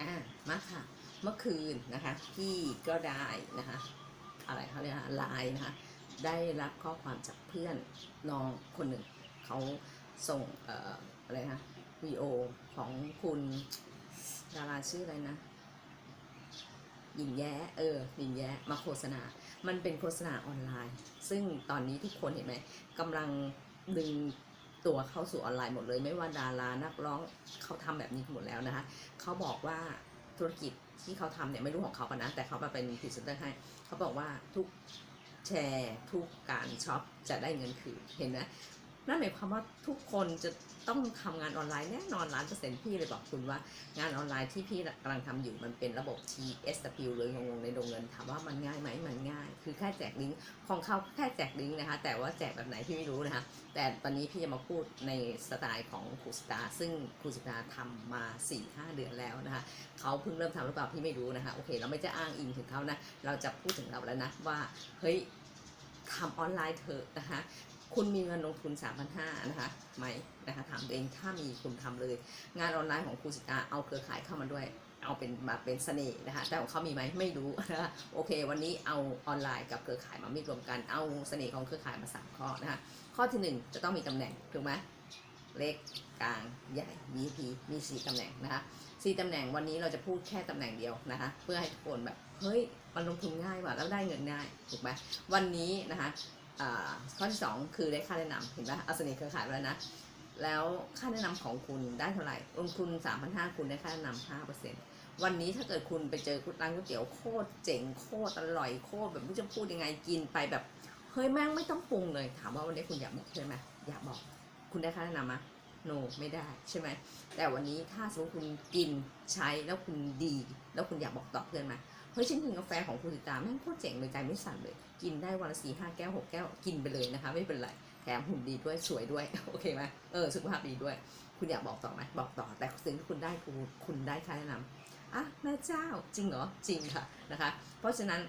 อ่ามาค่ะ เมื่อคืนนะคะพี่ก็ได้นะคะ อะไรเขาเรียกไลน์นะคะ ได้รับข้อความจากเพื่อนน้องคนหนึ่งเขาส่งเอ่ออะไรนะวีโอของคุณดาราชื่ออะไรนะหญิงแย้เออหญิงแย้มาโฆษณา มันเป็นโฆษณาออนไลน์ ซึ่งตอนนี้ทุกคนเห็นไหมกำลังดึง ตัวเข้าสู่ออนไลน์หมดเลย ไม่ว่าดารานักร้องเขาทำแบบนี้หมดแล้วนะคะเขาบอกว่าธุรกิจที่เขาทำเนี่ยไม่รู้ของเขาปะนะ แต่เขามาเป็นพรีเซนเตอร์ให้เขาบอกว่าทุกแชร์ทุกการช็อปจะได้เงินคืนเห็นไหม นั่นหมายความว่าทุกคนจะต้องทำงานออนไลน์แน่นอนล้านเปอร์เซ็นต์พี่เลยบอกคุณว่างานออนไลน์ที่พี่กำลังทำอยู่มันเป็นระบบ TSW เลยงงๆในดงเงินถามว่ามันง่ายไหมมันง่าย คือแค่แจกลิงก์ของเขาแค่แจกลิงก์นะคะ แต่ว่าแจกแบบไหนพี่ไม่รู้นะคะ แต่ตอนนี้พี่จะมาพูดในสไตล์ของครูสตาซึ่งครูสตาร์ทำมา4-5เดือนแล้วนะคะเขาเพิ่งเริ่มทำหรือเปล่าพี่ไม่รู้นะคะโอเค เราไม่จะอ้างอิงถึงเขานะเราจะพูดถึงเราแล้วนะว่าเฮ้ยทำออนไลน์เถอะนะคะ คุณมีเงินลงทุน 3,500นะคะไหมนะคะถามตัวเองถ้ามีคุณทำเลย งานออนไลน์ของครูสิตาเอาเครือข่ายเข้ามาด้วย เอาเป็นมาเป็นเสน่ห์นะคะแต่ของเขามีไหมไม่รู้นะคะโอเค วันนี้เอาออนไลน์กับเครือข่ายมามิรวมกันเอาเสน่ห์ของเครือข่ายมาสามข้อนะคะข้อที่หนึ่งจะต้องมีตำแหน่งถูกไหมเล็กกลางใหญ่ VP มีสี่ตำแหน่งนะคะสี่ตำแหน่งวันนี้เราจะพูดแค่ตำแหน่งเดียวนะคะ เพื่อให้ทุกคนแบบเฮ้ยมันลงทุนง่ายว่ะแล้วได้เงินง่ายถูกไหมวันนี้นะคะ ข้อที่สองคือได้ค่าแนะนำเห็นปะเอาสน่ห์เครือข่ายไปแล้วนะ แล้วค่าแนะนำของคุณได้เท่าไหร่ลงทุน3,500คุณได้ค่าแนะนำ5%วันนี้ถ้าเกิดคุณไปเจอร้านก๋วยเตี๋ยวโคตรเจ๋งโคตรอร่อยโคตรแบบไม่จะพูดยังไงกินไปแบบเฮ้ยแม่งไม่ต้องปรุงเลย ถามว่าวันนี้คุณอยากบอกใช่ไหมอยากบอก คุณได้ค่าแนะนำมะ no ไม่ได้ใช่ไหมแต่วันนี้ถ้าสมมติคุณกินใช้แล้วคุณดี แล้วคุณอยากบอกต่อเพื่อนไหม เฮ้ยฉันกินกาแฟของคุณสิตาแม่งโคตรเจ๋งเลยใจไม่สั่นเลย กินได้วันละสี่ห้าแก้วหกแก้วกินไปเลยนะคะ ไม่เป็นไรแถมหุ่นดีด้วยสวยด้วยโอเคไหมเออสุขภาพดีด้วย คุณอยากบอกต่อไหมบอกต่อแต่สิ่งที่คุณได้คือคุณได้ค่าแนะนำอะแม่เจ้าจริงเหรอจริงค่ะนะคะ เพราะฉะนั้น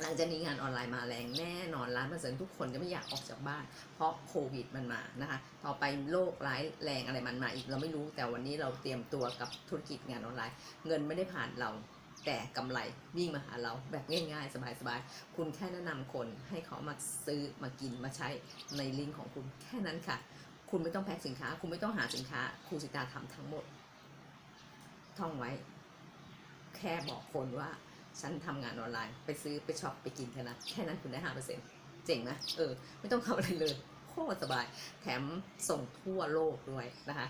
หลังจากนี้งานออนไลน์มาแรงแน่นอนล้านเปอร์เซ็นต์ทุกคนจะไม่อยากออกจากบ้าน เพราะโควิดมันมานะคะต่อไปโรคร้ายแรงอะไรมันมาอีกเราไม่รู้แต่วันนี้เราเตรียมตัวกับธุรกิจงานออนไลน์ เงินไม่ได้ผ่านเรา แต่กำไรวิ่งมาหาเราแบบง่ายๆ สบายๆ คุณแค่แนะนำคนให้เขามาซื้อมากินมาใช้ในลิงก์ของคุณแค่นั้นค่ะ คุณไม่ต้องแพ็คสินค้า คุณไม่ต้องหาสินค้าครูสิตาทำทั้งหมด ท่องไว้ แค่บอกคนว่าฉันทำงานออนไลน์ ไปซื้อไปช็อปไปกินแค่นั้นแค่นั้นคุณได้ห้าเปอร์เซ็นต์เจ๋งนะเออ ไม่ต้องทำอะไรเลยโคตรสบาย แถมส่งทั่วโลกด้วยนะคะ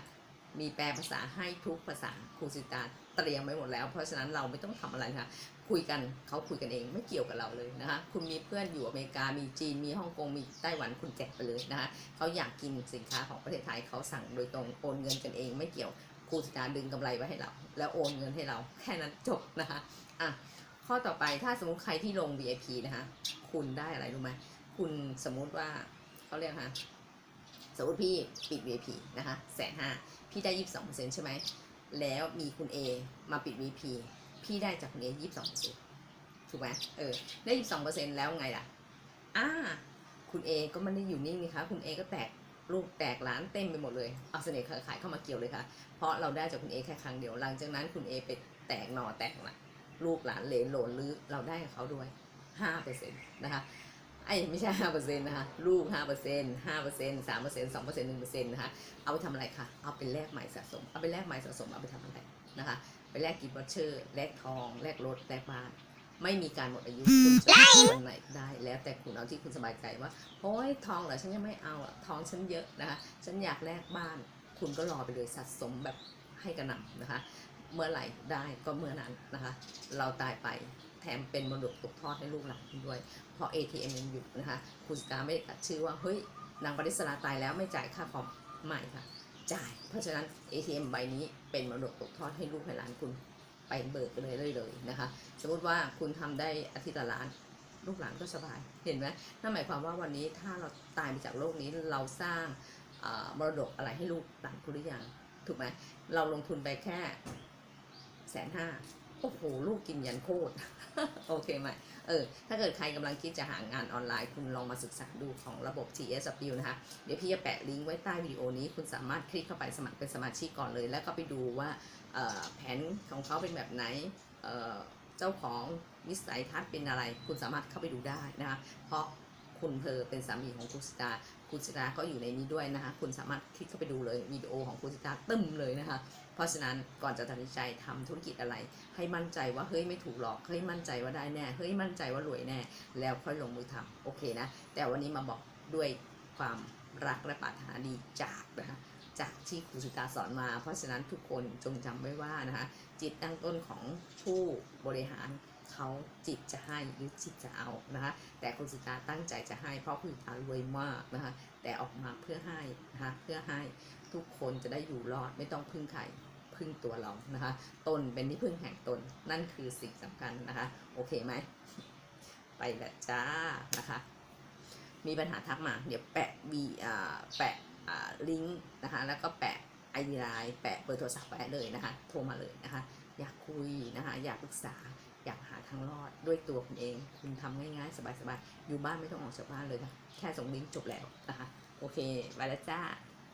มีแปลภาษาให้ทุกภาษาครูสิตาเตรียมไว้หมดแล้ว เพราะฉะนั้นเราไม่ต้องทำอะไรนะคะคุยกันเขาคุยกันเองไม่เกี่ยวกับเราเลยนะคะ คุณมีเพื่อนอยู่อเมริกา มีจีน มีฮ่องกง มีไต้หวัน คุณแจกไปเลยนะคะเขาอยากกินสินค้าของประเทศไทยเขาสั่งโดยตรงโอนเงินกันเองไม่เกี่ยวครูสิตาดึงกำไรไว้ให้เรา แล้วโอนเงินให้เราแค่นั้นจบนะคะอะข้อต่อไปถ้าสมมติใครที่ลง VIP นะคะ คุณได้อะไรรู้ไหมคุณสมมุติว่าเขาเรียกนะคะ สมมติพี่ปิด VIP นะคะแสนห้าพี่ได้ยี่สิบสองเปอร์เซ็นต์ใช่ไหมแล้วมีคุณ A มาปิด VP พี่ได้จากคุณ A ยี่สิบสองเปอร์เซ็นต์ถูกไหมเออได้ยี่สิบสองเปอร์เซ็นต์แล้วไงล่ะอ่าคุณ A ก็ไม่ได้อยู่นิ่งนี่คะคุณ A ก็แตกลูกแตกร้านเต็มไปหมดเลยเอาเสน่ห์ขายเข้ามาเกี่ยวเลยค่ะ เพราะเราได้จากคุณ A แค่ครั้งเดียวหลังจากนั้นคุณ A ไปแตกหน่อแตกละลูกหลานเหลนโหลนหรือเราได้กับเขาด้วยห้าเปอร์เซ็นต์นะคะ ไอ้ไม่ใช่ห้าเปอร์เซ็นต์นะคะ ลูกห้าเปอร์เซ็นต์ห้าเปอร์เซ็นต์สามเปอร์เซ็นต์สองเปอร์เซ็นต์หนึ่งเปอร์เซ็นต์นะคะ เอาไปทำอะไรคะ เอาไปแลกใหม่สะสม เอาไปแลกใหม่สะสม เอาไปทำอะไรนะคะ ไปแลกกิฟต์วอเชอร์ แลกทอง แลกรถ แลกบ้าน ไม่มีการหมดอายุคุณจะเอาวันไหนได้ แล้วแต่คุณเอาที่คุณสบายใจว่า โอ้ยทองเหรอ ฉันยังไม่เอาอะทองฉันเยอะนะคะ ฉันอยากแลกบ้าน คุณก็รอไปเลยสะสมแบบให้กระหน่ำนะคะ เมื่อไหร่ได้ก็เมื่อนั้นนะคะ เราตายไปแถมเป็นมรดกตกทอดให้ลูกหลานคุณด้วย เพราะ ATM ยังอยู่นะคะคุณสตาไม่ได้ตัดชื่อว่า เฮ้ย นางปริศราตายแล้วไม่จ่ายค่าคอมไม่ค่ะ จ่าย เพราะฉะนั้น ATM ใบนี้เป็นมรดกตกทอดให้ลูกให้หลานคุณไปเบิกไปเลยเลยเลยนะคะ สมมติว่าคุณทำได้อาทิตย์ละล้านลูกหลานก็สบายเห็นไหมนั่นหมายความว่าวันนี้ถ้าเราตายไปจากโลกนี้เราสร้างมรดกอะไรให้ลูกหลานคุณหรือยังถูกไหมเราลงทุนไปแค่แสนห้า อโอ้โหลูกกินยันโคตร โอเคไหมเออ ถ้าเกิดใครกำลังคิดจะหางานออนไลน์คุณลองมาศึกษาดูของระบบ TSW นะคะ เดี๋ยวพี่จะแปะลิงก์ไว้ใต้วิดีโอนี้ คุณสามารถคลิกเข้าไปสมัครเป็นสมาชิกก่อนเลย แล้วก็ไปดูว่าแผนของเขาเป็นแบบไหนเเจ้าของวิสัยทัศน์เป็นอะไร คุณสามารถเข้าไปดูได้นะคะเพราะคุณเพอเป็นสามีของคุณสตา คุณสิตาก็อยู่ในนี้ด้วยนะคะ คุณสามารถคลิกเข้าไปดูเลยวิดีโอของคุณสิตาตึมเลยนะคะ เพราะฉะนั้นก่อนจะตัดสินใจทำธุรกิจอะไร ให้มั่นใจว่าเฮ้ยไม่ถูกหลอกเฮ้ยมั่นใจว่าได้แน่เฮ้ยมั่นใจว่ารวยแน่ แล้วค่อยลงมือทำโอเคนะ แต่วันนี้มาบอกด้วยความรักและปรารถนาดีจากนะคะจากที่ครูสิตาสอนมา เพราะฉะนั้นทุกคนจงจำไว้ว่านะคะจิตตั้งต้นของผู้บริหาร เขาจิตจะให้หรือจิตจะเอานะคะแต่คุณสิตาตั้งใจจะให้เพราะคุณสิตารวยมากนะคะแต่ออกมาเพื่อให้นะคะเพื่อให้ทุกคนจะได้อยู่รอดไม่ต้องพึ่งใครพึ่งตัวเรานะคะตนเป็นที่พึ่งแห่งตนนั่นคือสิ่งสำคัญนะคะ โอเคไหม ไปละจ้านะคะ มีปัญหาทักมา เดี๋ยวแปะบีอ่าแปะอ่าลิงก์นะคะ แล้วก็แปะไอดีไลน์แปะเบอร์โทรศัพท์ไว้เลยนะคะ โทรมาเลยนะคะ อยากคุยนะคะ อยากปรึกษา อยากหาทางรอดด้วยตัวคุณเอง คุณทำง่ายๆ สบายๆ อยู่บ้านไม่ต้องออกจากบ้านเลยนะ แค่ส่งลิงก์จบแล้วนะคะ โอเค ไปแล้วจ้า